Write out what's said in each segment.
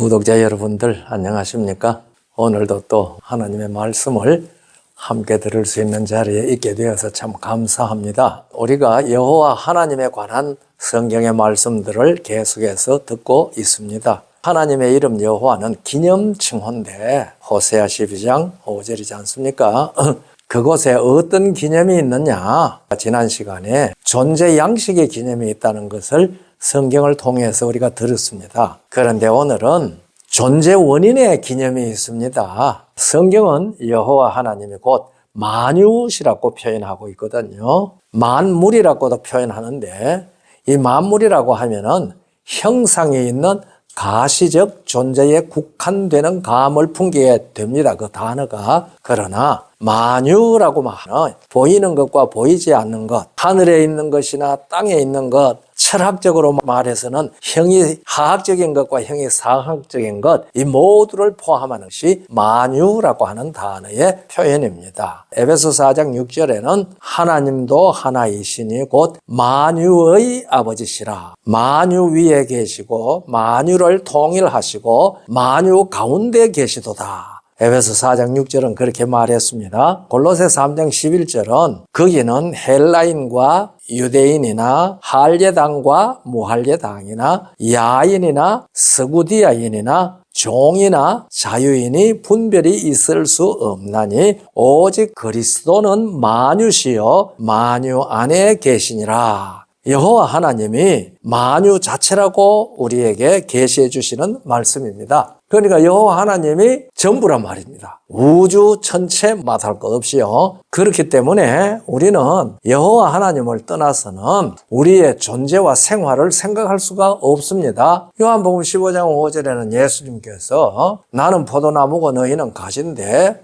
구독자 여러분들 안녕하십니까? 오늘도 또 하나님의 말씀을 함께 들을 수 있는 자리에 있게 되어서 참 감사합니다. 우리가 여호와 하나님에 관한 성경의 말씀들을 계속해서 듣고 있습니다. 하나님의 이름 여호와는 기념 칭호인데 호세아 12장 5절이지 않습니까? 그곳에 어떤 기념이 있느냐? 지난 시간에 존재 양식의 기념이 있다는 것을 성경을 통해서 우리가 들었습니다. 그런데 오늘은 존재 원인의 기념이 있습니다. 성경은 여호와 하나님이 곧 만유시라고 표현하고 있거든요. 만물이라고도 표현하는데 이 만물이라고 하면은 형상이 있는 가시적 존재에 국한되는 감을 풍기게 됩니다. 그 단어가. 그러나 만유라고 하는 보이는 것과 보이지 않는 것, 하늘에 있는 것이나 땅에 있는 것, 철학적으로 말해서는 형이 하학적인 것과 형이 사학적인 것, 이 모두를 포함하는 것이 만유라고 하는 단어의 표현입니다. 에베소 4장 6절에는 하나님도 하나이시니 곧 만유의 아버지시라. 만유 위에 계시고 만유를 통일하시고 만유 가운데 계시도다. 에베소 4장 6절은 그렇게 말했습니다. 골로새 3장 11절은 거기는 헬라인과 유대인이나 할례당과 무할례당이나 야인이나 서구디아인이나 종이나 자유인이 분별이 있을 수 없나니 오직 그리스도는 만유시요 만유 안에 계시니라. 여호와 하나님이 만유 자체라고 우리에게 계시해 주시는 말씀입니다. 그러니까 여호와 하나님이 전부란 말입니다. 우주 전체 맛할 것 없이요. 그렇기 때문에 우리는 여호와 하나님을 떠나서는 우리의 존재와 생활을 생각할 수가 없습니다. 요한복음 15장 5절에는 예수님께서 나는 포도나무고 너희는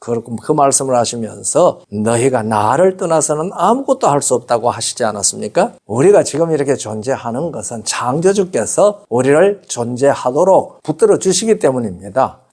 그, 그 말씀을 하시면서 너희가 나를 떠나서는 아무것도 할 수 없다고 하시지 않았습니까? 우리가 지금 이렇게 존재하는 것은 창조주께서 우리를 존재하도록 붙들어 주시기 때문입니다.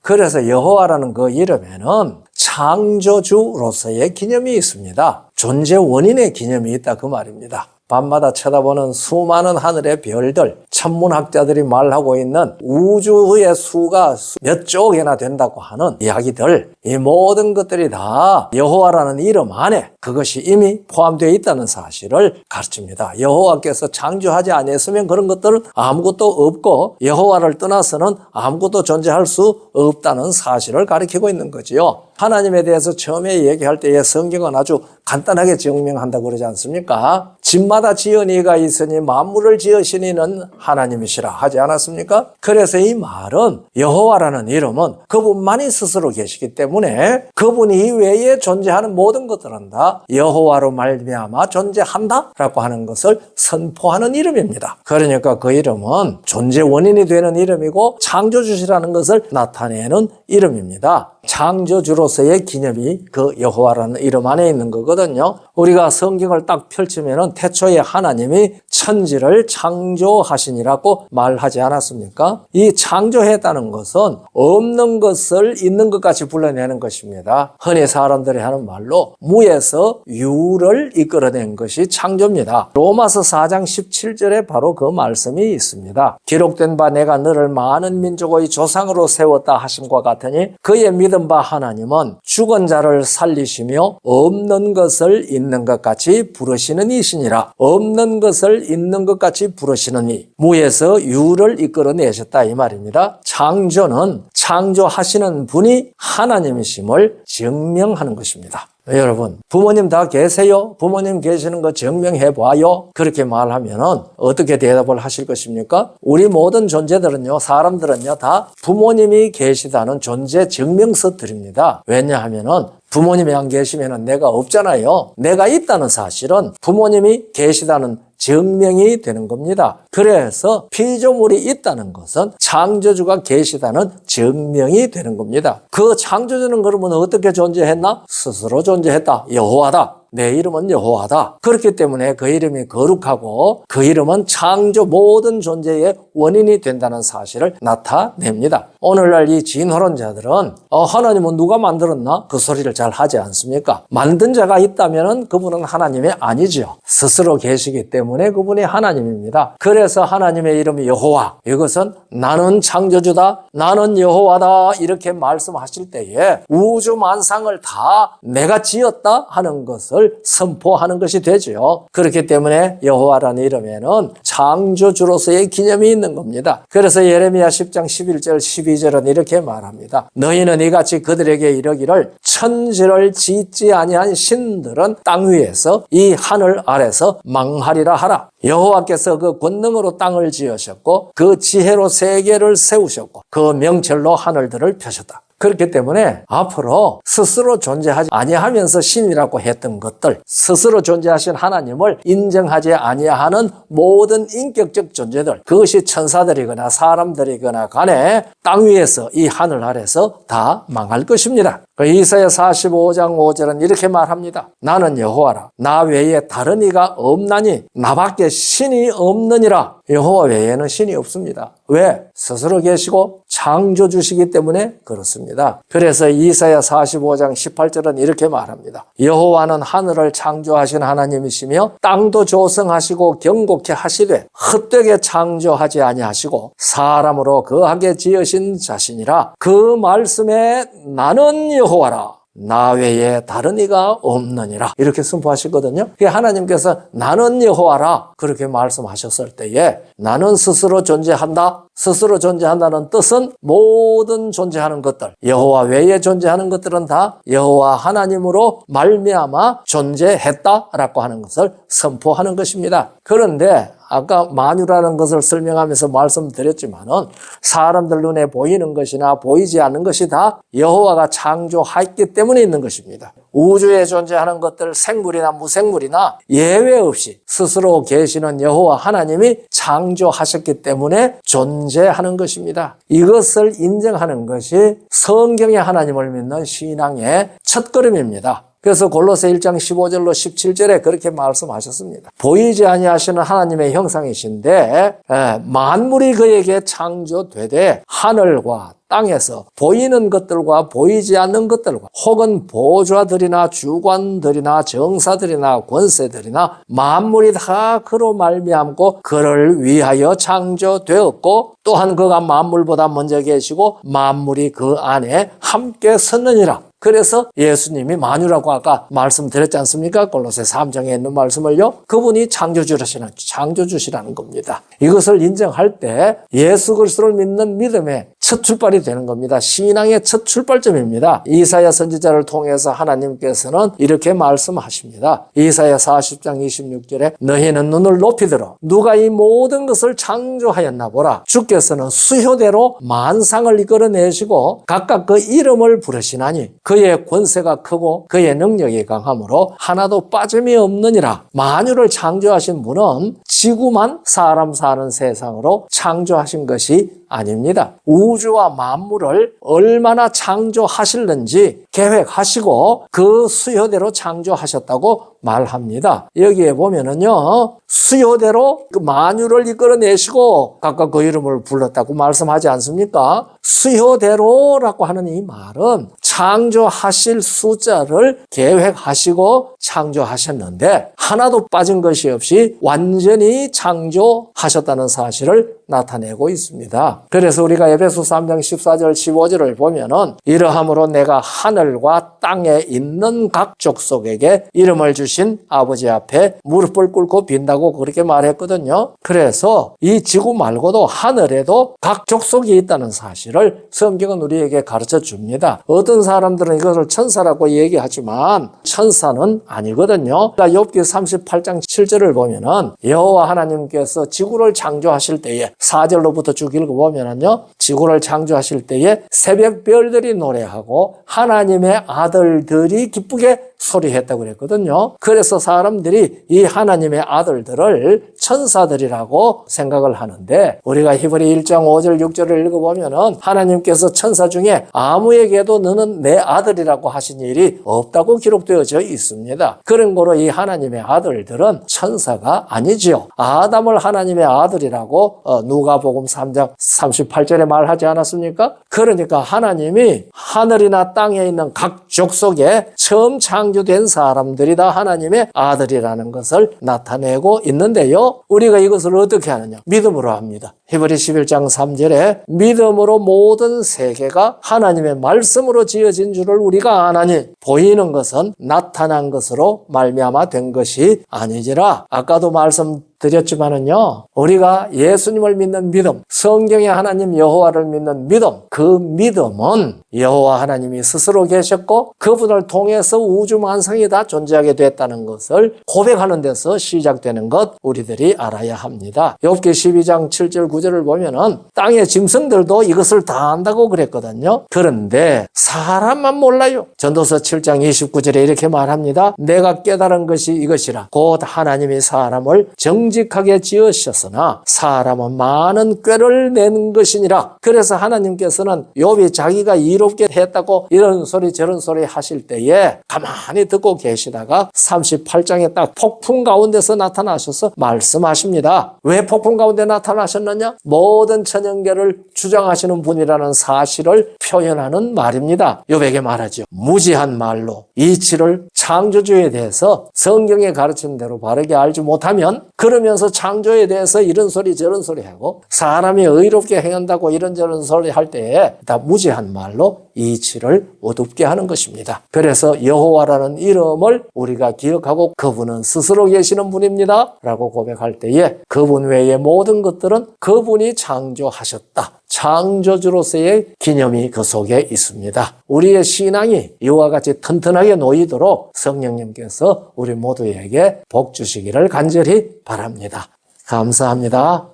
그래서 여호와라는 그 이름에는 창조주로서의 기념이 있습니다. 존재 원인의 기념이 있다 그 말입니다. 밤마다 쳐다보는 수많은 하늘의 별들, 천문학자들이 말하고 있는 우주의 수가 몇 쪽이나 된다고 하는 이야기들, 이 모든 것들이 다 여호와라는 이름 안에 그것이 이미 포함되어 있다는 사실을 가르칩니다. 여호와께서 창조하지 않았으면 그런 것들은 아무것도 없고 여호와를 떠나서는 아무것도 존재할 수 없다는 사실을 가리키고 있는 거지요. 하나님에 대해서 처음에 얘기할 때에 성경은 아주 간단하게 증명한다고 그러지 않습니까? 집마다 지은 이가 있으니 만물을 지으시니는 하나님이시라 하지 않았습니까? 그래서 이 말은 여호와라는 이름은 그분만이 스스로 계시기 때문에 그분 이외에 존재하는 모든 것들은 다 여호와로 말미암아 존재한다라고 하는 것을 선포하는 이름입니다. 그러니까 그 이름은 존재 원인이 되는 이름이고 창조주시라는 것을 나타내는 이름입니다. 창조주로 서의 기념이 그 여호와라는 이름 안에 있는 거거든요. 우리가 성경을 딱 펼치면은 태초에 하나님이 천지를 창조하시니라고 말하지 않았습니까? 이 창조했다는 것은 없는 것을 있는 것 같이 불러내는 것입니다. 흔히 사람들이 하는 말로 무에서 유를 이끌어낸 것이 창조입니다. 로마서 4장 17절에 바로 그 말씀이 있습니다. 기록된 바 내가 너를 많은 민족의 조상으로 세웠다 하심과 같으니 그의 믿은 바 하나님은 죽은 자를 살리시며 없는 것을 있는 것 같이 부르시는 이시니라. 없는 것을 있는 것 같이 부르시는 이. 무에서 유를 이끌어내셨다 이 말입니다. 창조는 창조하시는 분이 하나님이심을 증명하는 것입니다. 여러분, 부모님 다 계세요? 부모님 계시는 거 증명해 봐요? 그렇게 말하면은 어떻게 대답을 하실 것입니까? 우리 모든 존재들은요, 사람들은요, 다 부모님이 계시다는 존재 증명서 드립니다. 왜냐하면은 부모님이 안 계시면은 내가 없잖아요. 내가 있다는 사실은 부모님이 계시다는 증명이 되는 겁니다. 그래서 피조물이 있다는 것은 창조주가 계시다는 증명이 되는 겁니다. 그 창조주는 그러면 어떻게 존재했나? 스스로 존재했다. 여호와다. 내 이름은 여호와다. 그렇기 때문에 그 이름이 거룩하고 그 이름은 창조 모든 존재의 원인이 된다는 사실을 나타냅니다. 오늘날 이 진화론자들은 어, 하나님은 누가 만들었나? 그 소리를 잘 하지 않습니까? 만든 자가 있다면 그분은 하나님이 아니지요. 스스로 계시기 때문에 그분이 하나님입니다. 그래서 하나님의 이름이 여호와. 이것은 나는 창조주다. 나는 여호와다. 이렇게 말씀하실 때에 우주 만상을 다 내가 지었다 하는 것을 선포하는 것이 되지요. 그렇기 때문에 여호와라는 이름에는 창조주로서의 기념이 있는 겁니다. 그래서 예레미야 10장 11절 12절은 이렇게 말합니다. 너희는 이같이 그들에게 이르기를 천지를 짓지 아니한 신들은 땅 위에서 이 하늘 아래서 망하리라 하라. 여호와께서 그 권능으로 땅을 지으셨고 그 지혜로 세계를 세우셨고 그 명철로 하늘들을 펴셨다. 그렇기 때문에 앞으로 스스로 존재하지 아니하면서 신이라고 했던 것들, 스스로 존재하신 하나님을 인정하지 아니하는 모든 인격적 존재들, 그것이 천사들이거나 사람들이거나 간에 땅 위에서 이 하늘 아래서 다 망할 것입니다. 그 이사야 45장 5절은 이렇게 말합니다. 나는 여호와라. 나 외에 다른 이가 없나니 나밖에 신이 없느니라. 여호와 외에는 신이 없습니다. 왜? 스스로 계시고 창조주시기 때문에 그렇습니다. 그래서 이사야 45장 18절은 이렇게 말합니다. 여호와는 하늘을 창조하신 하나님이시며 땅도 조성하시고 경곡케 하시되 헛되게 창조하지 아니하시고 사람으로 거하게 지으신 자신이라 그 말씀에 나는 여호와라. 나 외에 다른 이가 없느니라 이렇게 선포하시거든요. 하나님께서 나는 여호와라 그렇게 말씀하셨을 때에 나는 스스로 존재한다. 스스로 존재한다는 뜻은 모든 존재하는 것들 여호와 외에 존재하는 것들은 다 여호와 하나님으로 말미암아 존재했다라고 하는 것을 선포하는 것입니다. 그런데 아까 만유라는 것을 설명하면서 말씀드렸지만은 사람들 눈에 보이는 것이나 보이지 않는 것이 다 여호와가 창조했기 때문에 있는 것입니다. 우주에 존재하는 것들 생물이나 무생물이나 예외 없이 스스로 계시는 여호와 하나님이 창조하셨기 때문에 존재하는 것입니다. 이것을 인정하는 것이 성경의 하나님을 믿는 신앙의 첫걸음입니다. 그래서 골로새 1장 15절로 17절에 그렇게 말씀하셨습니다. 보이지 아니하시는 하나님의 형상이신데 에, 만물이 그에게 창조되되 하늘과 땅에서 보이는 것들과 보이지 않는 것들과 혹은 보좌들이나 주관들이나 정사들이나 권세들이나 만물이 다 그로 말미암고 그를 위하여 창조되었고 또한 그가 만물보다 먼저 계시고 만물이 그 안에 함께 섰느니라. 그래서 예수님이 만유라고 아까 말씀드렸지 않습니까? 골로새 3장에 있는 말씀을요. 그분이 창조주시라는 창조주시라는 겁니다. 이것을 인정할 때 예수 그리스도를 믿는 믿음의 첫 출발이 되는 겁니다. 신앙의 첫 출발점입니다. 이사야 선지자를 통해서 하나님께서는 이렇게 말씀하십니다. 이사야 40장 26절에 너희는 눈을 높이 들어 누가 이 모든 것을 창조하였나 보라. 주께서는 수효대로 만상을 이끌어내시고 각각 그 이름을 부르시나니 그의 권세가 크고 그의 능력이 강함으로 하나도 빠짐이 없느니라. 만유를 창조하신 분은 지구만 사람 사는 세상으로 창조하신 것이 아닙니다. 우주와 만물을 얼마나 창조하실는지 계획하시고 그 수요대로 창조하셨다고 말합니다. 여기에 보면은요, 수요대로 그 만유를 이끌어내시고 각각 그 이름을 불렀다고 말씀하지 않습니까? 수요대로라고 하는 이 말은 창조하실 숫자를 계획하시고 창조하셨는데 하나도 빠진 것이 없이 완전히 창조하셨다는 사실을 나타내고 있습니다. 그래서 우리가 에베소 3장 14절 15절을 보면은 이러함으로 내가 하늘과 땅에 있는 각 족속에게 이름을 주신 아버지 앞에 무릎을 꿇고 빈다고 그렇게 말했거든요. 그래서 이 지구 말고도 하늘에도 각 족속이 있다는 사실을 성경은 우리에게 가르쳐 줍니다. 어떤 사람들은 이것을 천사라고 얘기하지만 천사는 아니거든요. 그러니까 욥기 38장 7절을 보면은 여호와 하나님께서 지구를 창조하실 때에 4절로부터 쭉 읽어보면은요. 지구를 창조하실 때에 새벽 별들이 노래하고 하나님의 아들들이 기쁘게 소리했다고 그랬거든요. 그래서 사람들이 이 하나님의 아들들을 천사들이라고 생각을 하는데 우리가 히브리 1장 5절 6절을 읽어보면은 하나님께서 천사 중에 아무에게도 너는 내 아들이라고 하신 일이 없다고 기록되어져 있습니다. 그런 거로 이 하나님의 아들들은 천사가 아니지요. 아담을 하나님의 아들이라고 어, 누가복음 3장 38절에 말하지 않았습니까? 그러니까 하나님이 하늘이나 땅에 있는 각 족속에 처음 창 조된 사람들이 다 하나님의 아들이라는 것을 나타내고 있는데요. 우리가 이것을 어떻게 하느냐? 믿음으로 합니다. 히브리 11장 3절에 믿음으로 모든 세계가 하나님의 말씀으로 지어진 줄을 우리가 아나니 보이는 것은 나타난 것으로 말미암아 된 것이 아니지라. 아까도 말씀 드렸지만은요, 우리가 예수님을 믿는 믿음, 성경의 하나님 여호와를 믿는 믿음, 그 믿음은 여호와 하나님이 스스로 계셨고 그분을 통해서 우주 만상이 다 존재하게 됐다는 것을 고백하는 데서 시작되는 것 우리들이 알아야 합니다. 욥기 12장 7절 9절을 보면은 땅의 짐승들도 이것을 다 안다고 그랬거든요. 그런데 사람만 몰라요. 전도서 7장 29절에 이렇게 말합니다. 내가 깨달은 것이 이것이라 곧 하나님이 사람을 정 직하게 지으셨으나 사람은 많은 꾀를 낸 것이니라. 그래서 하나님께서는 욥이 자기가 이롭게 했다고 이런 소리 저런 소리 하실 때에 가만히 듣고 계시다가 38장에 딱 폭풍 가운데서 나타나셔서 말씀하십니다. 왜 폭풍 가운데 나타나셨느냐? 모든 천연계를 주장하시는 분이라는 사실을 표현하는 말입니다. 욥에게 말하죠. 무지한 말로 이치를 창조주에 대해서 성경에 가르친 대로 바르게 알지 못하면 그러면서 창조에 대해서 이런 소리 저런 소리 하고 사람이 의롭게 행한다고 이런저런 소리 할 때에 다 무지한 말로 이치를 어둡게 하는 것입니다. 그래서 여호와라는 이름을 우리가 기억하고 그분은 스스로 계시는 분입니다. 라고 고백할 때에 그분 외의 모든 것들은 그분이 창조하셨다. 창조주로서의 기념이 그 속에 있습니다. 우리의 신앙이 이와 같이 튼튼하게 놓이도록 성령님께서 우리 모두에게 복 주시기를 간절히 바랍니다. 감사합니다.